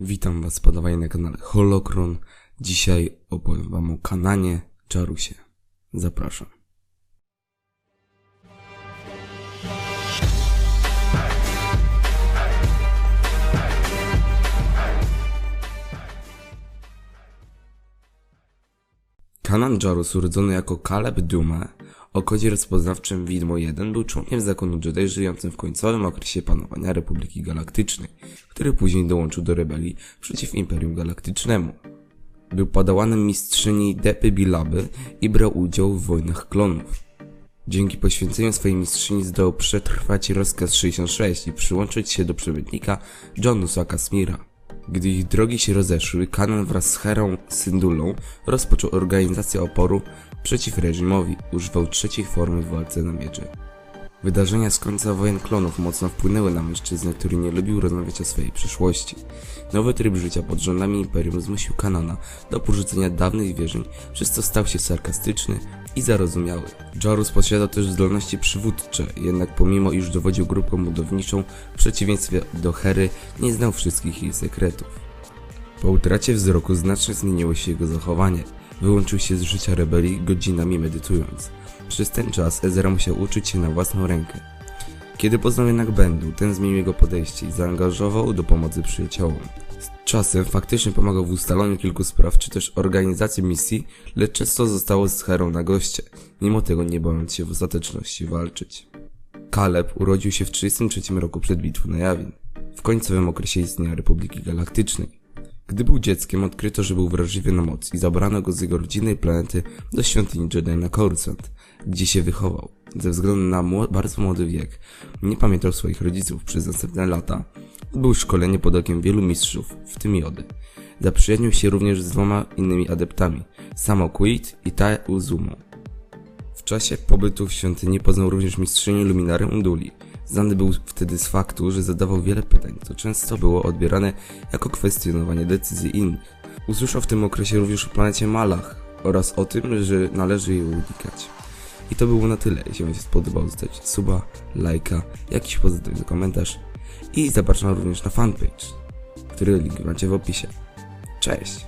Witam Was podawaj na kanale Holokron. Dzisiaj opowiem Wam o Kananie Czarusie. Zapraszam. Kanan Jarus, urodzony jako Caleb Dume, o kodzie rozpoznawczym Widmo 1, był członkiem zakonu Jedi żyjącym w końcowym okresie panowania Republiki Galaktycznej, który później dołączył do rebelii przeciw Imperium Galaktycznemu. Był padałanem mistrzyni Depy Bilaby i brał udział w wojnach klonów. Dzięki poświęceniu swojej mistrzyni zdołał przetrwać rozkaz 66 i przyłączyć się do przewodnika Jonusa Kasmira. Gdy ich drogi się rozeszły, Kanan wraz z Herą Syndulą rozpoczął organizację oporu przeciw reżimowi, używał trzeciej formy w walce na miecze. Wydarzenia z końca wojen klonów mocno wpłynęły na mężczyznę, który nie lubił rozmawiać o swojej przyszłości. Nowy tryb życia pod rządami Imperium zmusił Kanana do porzucenia dawnych wierzeń, przez co stał się sarkastyczny i zarozumiały. Jarus posiadał też zdolności przywódcze, jednak pomimo iż dowodził grupą budowniczą, w przeciwieństwie do Hery, nie znał wszystkich jej sekretów. Po utracie wzroku znacznie zmieniło się jego zachowanie. Wyłączył się z życia rebelii godzinami medytując. Przez ten czas Ezra musiał uczyć się na własną rękę. Kiedy poznał jednak Bendu, ten zmienił jego podejście i zaangażował do pomocy przyjaciołom. Z czasem faktycznie pomagał w ustalaniu kilku spraw czy też organizacji misji, lecz często zostało z Herą na goście, mimo tego nie bojąc się w ostateczności walczyć. Kaleb urodził się w 33 roku przed bitwą na Jawin, w końcowym okresie istnienia Republiki Galaktycznej. Gdy był dzieckiem, odkryto, że był wrażliwy na moc i zabrano go z jego rodzinnej planety do świątyni Jedi na Coruscant, gdzie się wychował. Ze względu na mło- bardzo młody wiek, nie pamiętał swoich rodziców przez następne lata. Odbył szkolenie pod okiem wielu mistrzów, w tym Jody. Zaprzyjaźnił się również z dwoma innymi adeptami, Samo Quid i Tai Uzumo. W czasie pobytu w świątyni poznał również mistrzynię Luminary Unduli. Znany był wtedy z faktu, że zadawał wiele pytań, co często było odbierane jako kwestionowanie decyzji innych. Usłyszał w tym okresie również o planecie Malach oraz o tym, że należy jej unikać. I to było na tyle. Jeśli Wam się spodobał, zostawcie suba, lajka, jakiś pozytywny komentarz i zapraszam również na fanpage, który link macie w opisie. Cześć!